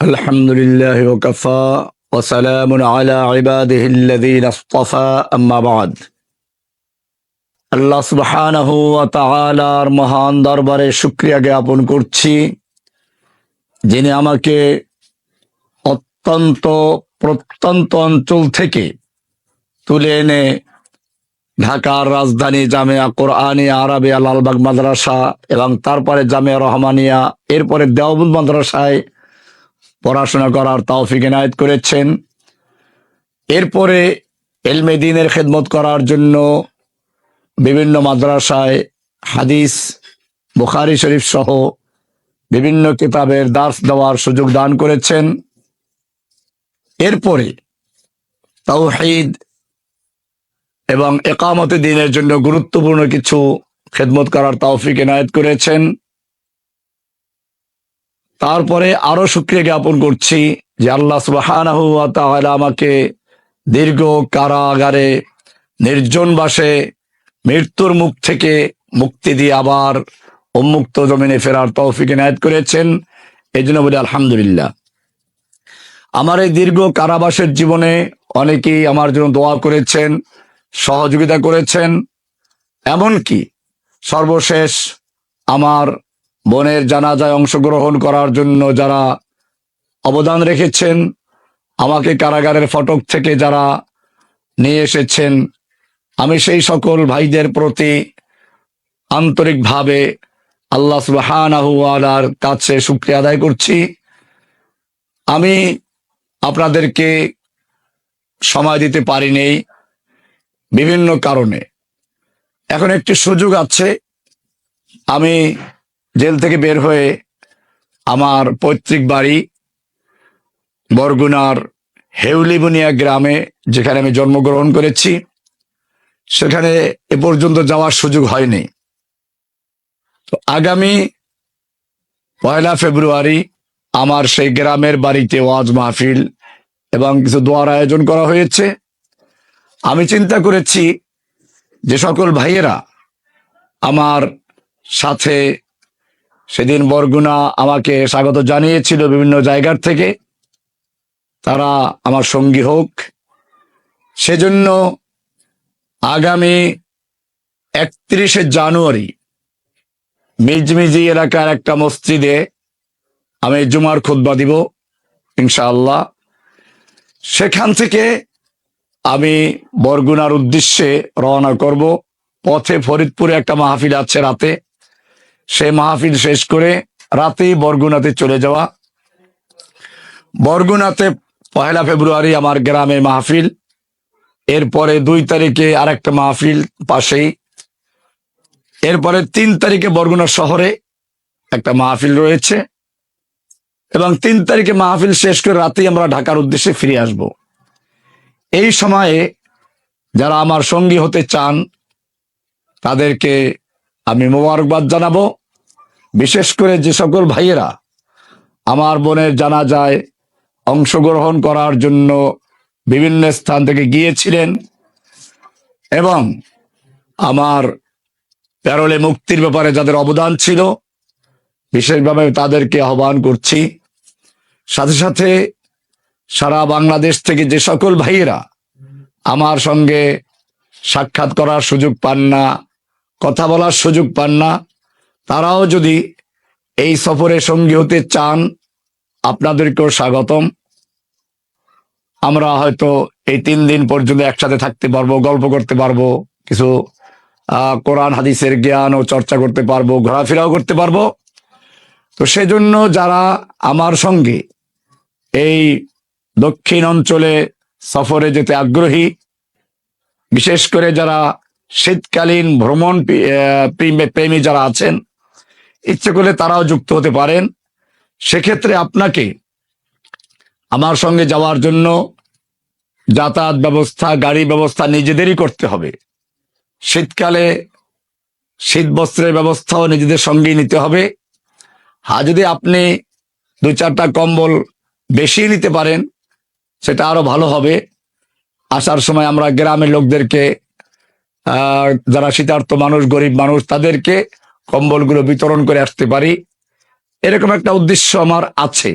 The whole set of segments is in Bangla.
الحمد لله وكفى وسلام على عباده الذين اصطفى أما بعد আল্লাহ সুবহানাহু ওয়া তাআলার মহান দরবারে শুকরিয়া জ্ঞাপন করছি যিনি আমাকে অত্যন্ত প্রত্যন্ত অঞ্চল থেকে তুলে এনে ঢাকার রাজধানী জামিয়া কোরআনিয়া আরবিয়া লালবাগ মাদ্রাসা এবং তারপরে জামিয়া রহমানিয়া এরপরে দেওবন্দ মাদ্রাসায় পড়াশোনা করার তাওফিক এনায়ত করেছেন। এরপরে এলমে দিনের খেদমত করার জন্য বিভিন্ন মাদ্রাসায় হাদিস, বুখারি শরীফ সহ বিভিন্ন কিতাবের দাস দেওয়ার সুযোগ দান করেছেন। এরপরে তাওহিদ এবং একামতে দিনের জন্য গুরুত্বপূর্ণ কিছু খেদমত করার তাওফিক এনায়েত করেছেন। তারপরে আরও শুক্রিয়া জ্ঞাপন করছি যে আল্লাহ তাআলা আমাকে দীর্ঘ কারাগারে নির্জন বাসে মৃত্যুর মুখ থেকে মুক্তি দিয়ে আবার উন্মুক্ত জমিনে ফেরার তৌফিক এনায়েত করেছেন। এই জন্য বলি আলহামদুলিল্লাহ। আমার এই দীর্ঘ কারাবাসের জীবনে অনেকেই আমার জন্য দোয়া করেছেন, সহযোগিতা করেছেন। এমনকি সর্বশেষ আমার বোনের জানাজায় অংশগ্রহণ করার জন্য যারা অবদান রেখেছেন, আমাকে কারাগারের ফটক থেকে যারা নিয়ে এসেছেন, আমি সেই সকল ভাইদের প্রতি আন্তরিকভাবে আল্লাহ সুবাহানার কাছে শুক্রিয়া আদায় করছি। আমি আপনাদেরকে সময় দিতে পারিনি বিভিন্ন কারণে। এখন একটি সুযোগ আছে। আমি জেল থেকে বের হয়ে আমার পৈতৃক বাড়ি বরগুনার হেউলিবুনিয়া গ্রামে, যেখানে আমি জন্মগ্রহণ করেছি, সেখানে এ পর্যন্ত যাওয়ার সুযোগ হয়নি। তো আগামী পয়লা ফেব্রুয়ারি আমার সেই গ্রামের বাড়িতে ওয়াজ মাহফিল এবং কিছু দোয়ার আয়োজন করা হয়েছে। আমি চিন্তা করেছি যে সকল ভাইয়েরা আমার সাথে সেদিন বরগুনা আমাকে স্বাগত জানিয়েছিল বিভিন্ন জায়গার থেকে। তারা আমার সঙ্গী হোক। সেজন্য আগামী একত্রিশে জানুয়ারি মিজমিজি এলাকার একটা মসজিদে আমি জুমার খুদ্া দিব, ইনশাআল্লাহ। সেখান থেকে আমি বরগুনার উদ্দেশ্যে রওনা করব। পথে ফরিদপুরে একটা মাহফিল আছে রাতে। সে মাহফিল শেষ করে রাতেই বরগুনাতে চলে যাওয়া। বরগুনাতে পহেলা ফেব্রুয়ারি আমার গ্রামে মাহফিল। এরপরে দুই তারিখে আরেকটা মাহফিল পাশেই। এরপরে তিন তারিখে বরগুনা শহরে একটা মাহফিল রয়েছে। এবং তিন তারিখে মাহফিল শেষ করে রাতেই আমরা ঢাকার উদ্দেশ্যে ফিরে আসব। এই সময়ে যারা আমার সঙ্গী হতে চান, তাদেরকে আমি মোবারকবাদ জানাব। বিশেষ করে যে সকল ভাইয়েরা আমার বোনের জানা যায় অংশগ্রহণ করার জন্য বিভিন্ন স্থান থেকে গিয়েছিলেন এবং আমার প্যারোলে মুক্তির ব্যাপারে যাদের অবদান ছিল, বিশেষভাবে তাদেরকে আহ্বান করছি। সাথে সাথে সারা বাংলাদেশ থেকে যে সকল ভাইয়েরা আমার সঙ্গে সাক্ষাৎ করার সুযোগ পান না, কথা বলার সুযোগ পান না তারাও যদি এই সফরে সঙ্গী হতে চান, আপনাদেরকেও স্বাগতম। আমরা হয়তো এই তিন দিন পর্যন্ত একসাথে থাকতে পারব, গল্প করতে পারব, কিছু কোরআন, হাদিসের জ্ঞান ও চর্চা করতে পারব, ঘোরাফেরাও করতে পারব। তো সেজন্য যারা আমার সঙ্গে এই দক্ষিণ অঞ্চলে সফরে যেতে আগ্রহী, বিশেষ করে যারা শীতকালীন ভ্রমণ প্রেমী যারা আছেন ইচ্ছে করলে তারাও যুক্ত হতে পারেন। সেক্ষেত্রে আপনাকে আমার সঙ্গে যাওয়ার জন্য যাতায়াত ব্যবস্থা, গাড়ি ব্যবস্থা নিজেদেরই করতে হবে। শীতকালে শীত বস্ত্রের ব্যবস্থাও নিজেদের সঙ্গেই নিতে হবে। আর যদি আপনি দু চারটা কম্বল বেশি নিতে পারেন, সেটা আরও ভালো হবে। আসার সময় আমরা গ্রামের লোকদেরকে যারা শীতার্থ মানুষ, গরিব মানুষ, তাদেরকে কম্বলগুলো বিতরণ করে আসতে পারি। এরকম একটা উদ্দেশ্য আমার আছে।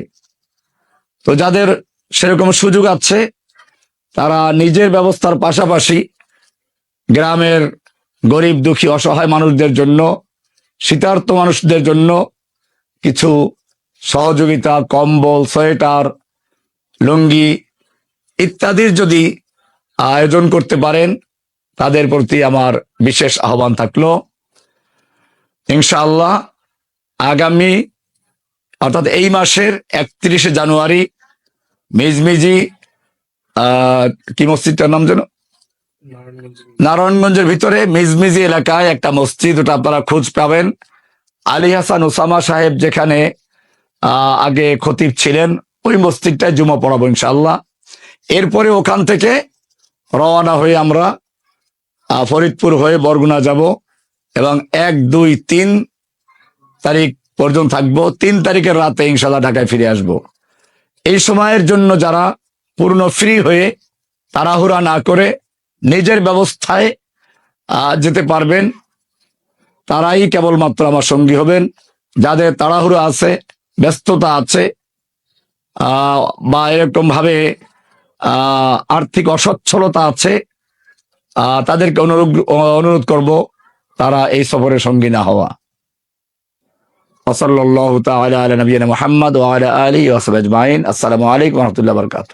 তো যাদের সেরকম সুযোগ আছে, তারা নিজের ব্যবস্থার পাশাপাশি গ্রামের গরিব, দুঃখী, অসহায় মানুষদের জন্য, শীতার্থ মানুষদের জন্য কিছু সহযোগিতা, কম্বল, সোয়েটার, লুঙ্গি ইত্যাদির যদি আয়োজন করতে পারেন, তাদের প্রতি আমার বিশেষ আহ্বান থাকল। ইনশাআল্লাহ আগামী, অর্থাৎ এই মাসের একত্রিশে জানুয়ারি মিজমিজি কি মসজিদটার নাম যেন? নারায়ণগঞ্জের ভিতরে মিজমিজি এলাকায় একটা মসজিদ, ওটা আপনারা খোঁজ পাবেন। আলী হাসান ওসামা সাহেব যেখানে আগে খতিব ছিলেন, ওই মসজিদটায় জুমা পড়াবো ইনশাল্লাহ এরপরে ওখান থেকে রওনা হয়ে আমরা ফরিদপুর হয়ে বরগুনা যাব। এবং এক, দুই, তিন তারিখ পর্যন্ত থাকব। তিন তারিখের রাতে ইনশাল্লাহ ঢাকায় ফিরে আসব। এই সময়ের জন্য যারা পূর্ণ ফ্রি হয়ে তাড়াহুড়া না করে নিজের ব্যবস্থায় যেতে পারবেন, তারাই কেবলমাত্র আমার সঙ্গী হবেন। যাদের তাড়াহুড়ো আছে, ব্যস্ততা আছে বা এরকম ভাবে আর্থিক অসচ্ছলতা আছে তাদেরকে অনুরোধ অনুরোধ করব। তারা এই সফরের সঙ্গী না হওয়া। ওসল্লাহ তাল আলী নবীন মোহাম্মদ আলী আলাইকুম রহমতুল্লাহ বরকাত